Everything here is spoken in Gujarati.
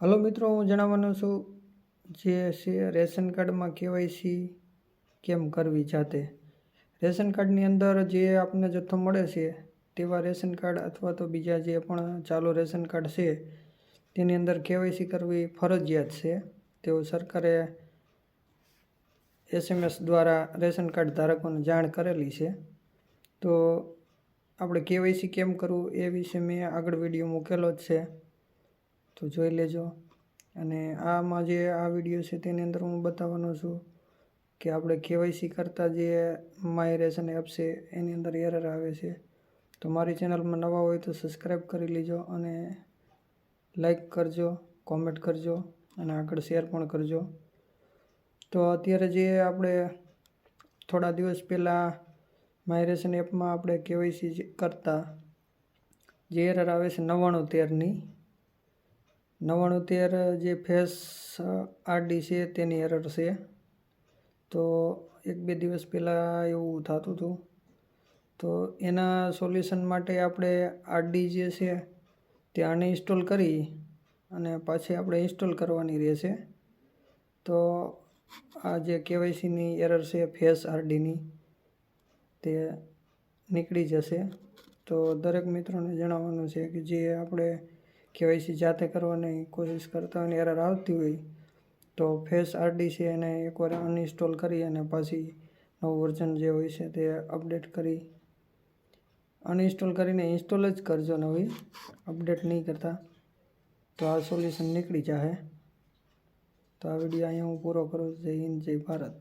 હલો મિત્રો, હું જણાવવાનો છું, જે છે રેશન કાર્ડમાં કેવાયસી કેમ કરવી જાતે? રેશન કાર્ડની અંદર જે આપને જથ્થો મળે છે, તેવા રેશન કાર્ડ અથવા તો બીજા જે પણ ચાલુ રેશન કાર્ડ છે, તેની અંદર કેવાયસી કરવી ફરજિયાત છે. તેઓ સરકારે એસએમએસ દ્વારા રેશન કાર્ડ ધારકોને જાણ કરેલી છે. તો આપણે કેવાયસી કેમ કરવું એ વિશે મેં આગળ વીડિયો મૂકેલો જ છે. તો જોઈ લેજો. અને આમાં જે આ વીડિયો છે તેની અંદર હું બતાવવાનો છું કે આપણે કેવાયસી કરતાં જે માય રેશન એપ છે એની અંદર એરર આવે છે. તો મારી ચેનલમાં નવા હોય તો સબસ્ક્રાઈબ કરી લેજો અને લાઈક કરજો કોમેન્ટ કરજો અને આગળ શેર પણ કરજો. તો અત્યારે જે આપણે થોડા દિવસ પહેલાં માયરેશન એપમાં આપણે કેવાયસી કરતાં, જે એરર આવે છે નવ્વાણું તેરની નવ્વાણું તેર જે ફેસ આરડી છે તેની એરર છે. તો એક બે દિવસ પહેલાં એવું થતું હતું તો એના સોલ્યુશન માટે આપણે આરડી જે છે તે અનઇન્સ્ટોલ કરી અને પાછી આપણે ઇન્સ્ટોલ કરવાની રહેશે. તો આ જે કેવાયસીની એરર છે ફેસ આરડીની તે નીકળી જશે. તો દરેક મિત્રોને જણાવવાનું છે કે જે આપણે કેવાયસી જાતે કરવાની કોશિશ કરતા અને એરર આવતી હોય તો ફેસ આરડી છે એને એકવાર અનઇન્સ્ટોલ કરી અને પાછી નવું વર્ઝન જે હોય છે તે અપડેટ કરી. અનઇન્સ્ટોલ કરીને ઇન્સ્ટોલ જ કરજો નવી અપડેટ નહીં કરતા તો આ સોલ્યુશન નીકળી જશે તો આ વીડિયો અહીંયા હું પૂરો કરું. જય હિન્દ, જય ભારત.